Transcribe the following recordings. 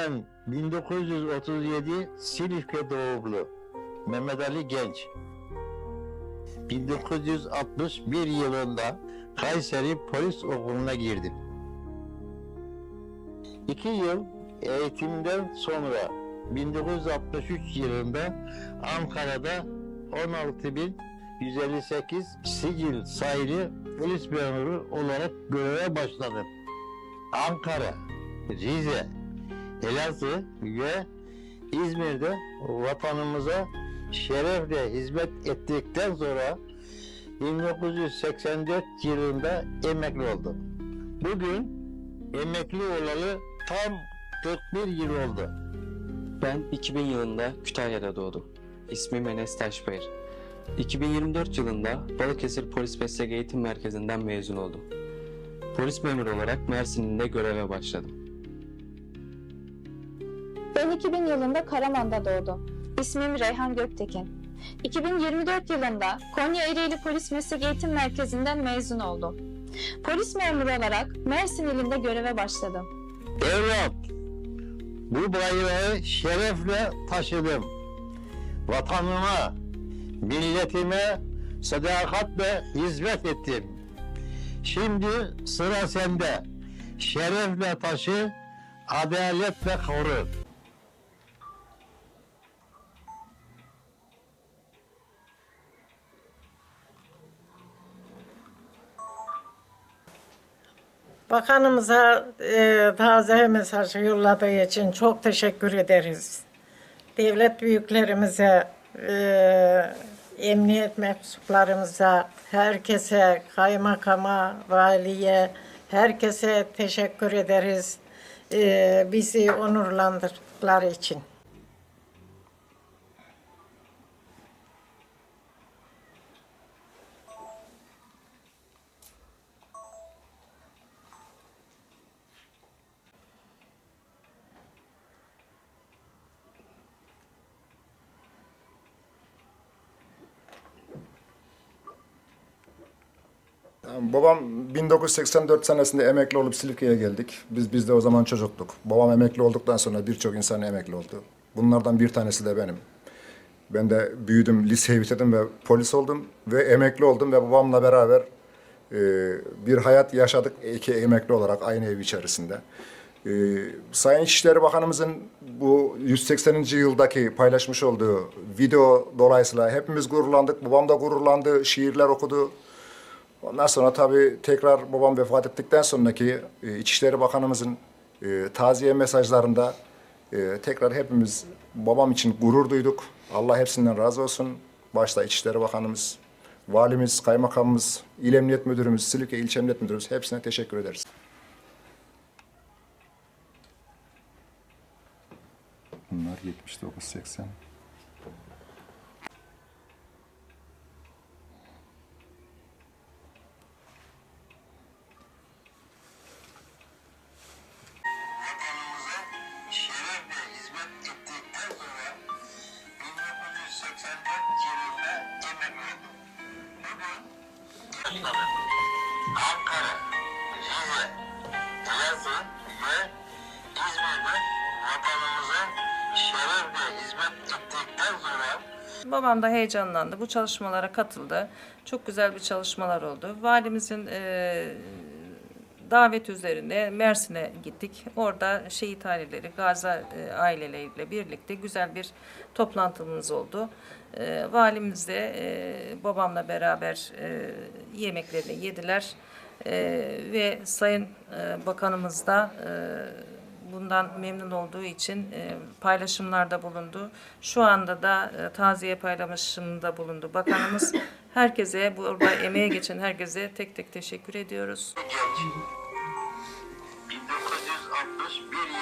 Ben 1937 Silifke doğumlu Mehmet Ali Genç. 1961 yılında Kayseri Polis Okulu'na girdim. İki yıl eğitimden sonra 1963 yılında Ankara'da 16.158 sicil sayılı polis memuru olarak göreve başladım. Ankara, Rize, Elazığ ve İzmir'de vatanımıza şerefle hizmet ettikten sonra 1984 yılında emekli oldum. Bugün emekli olalı tam 41 yıl oldu. Ben 2000 yılında Kütahya'da doğdum. İsmim Enes Taşbayır. 2024 yılında Balıkesir Polis Meslek Eğitim Merkezi'nden mezun oldum. Polis memuru olarak Mersin'de göreve başladım. Ben 2000 yılında Karaman'da doğdum. İsmim Reyhan Göktekin. 2024 yılında Konya Ereğli Polis Meslek Eğitim Merkezi'nden mezun oldum. Polis memuru olarak Mersin ilinde göreve başladım. Evlat, bu bayrağı şerefle taşıdım. Vatanıma, milletime sadakatle hizmet ettim. Şimdi sıra sende. Şerefle taşı, adaletle koru. Bakanımıza e, taze mesaj yolladığı için çok teşekkür ederiz. Devlet büyüklerimize, e, emniyet mensuplarımıza, herkese, kaymakama, valiye, herkese teşekkür ederiz. E, bizi onurlandırdıkları için. Babam 1984 senesinde emekli olup Silifke'ye geldik. Biz biz de o zaman çocuktuk. Babam emekli olduktan sonra birçok insan emekli oldu. Bunlardan bir tanesi de benim. Ben de büyüdüm, liseyi bitirdim ve polis oldum ve emekli oldum ve babamla beraber e, bir hayat yaşadık iki emekli olarak aynı ev içerisinde. E, Sayın İçişleri Bakanımızın bu 180. yıldaki paylaşmış olduğu video dolayısıyla hepimiz gururlandık. Babam da gururlandı, şiirler okudu. Ondan sonra tabii tekrar babam vefat ettikten sonraki e, İçişleri Bakanımızın e, taziye mesajlarında e, tekrar hepimiz babam için gurur duyduk. Allah hepsinden razı olsun. Başta İçişleri Bakanımız, valimiz, kaymakamımız, İl Emniyet Müdürümüz, Silifke İlçe Emniyet Müdürümüz hepsine teşekkür ederiz. Bunlar 79-80. Şerefle hizmet ettikten sonra 1984 yılında emekli oldum. Bugün Ankara, Rize, Elazığ ve İzmir'de vatanımıza şerefle hizmet ettikten sonra Babam da heyecanlandı. Bu çalışmalara katıldı. Çok güzel bir çalışmalar oldu. Valimizin e, davet üzerine Mersin'e gittik. Orada şehit aileleri, gazi e, aileleriyle birlikte güzel bir toplantımız oldu. E, valimiz de e, babamla beraber e, yemeklerini yediler. E, ve Sayın e, Bakanımız da e, bundan memnun olduğu için e, paylaşımlarda bulundu. Şu anda da e, taziye paylaşımında bulundu bakanımız. Herkese, burada emeğe geçen herkese tek tek teşekkür ediyoruz.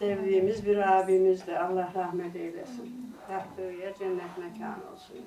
sevdiğimiz bir abimizdi. Allah rahmet eylesin. Yattığı yer cennet mekanı olsun.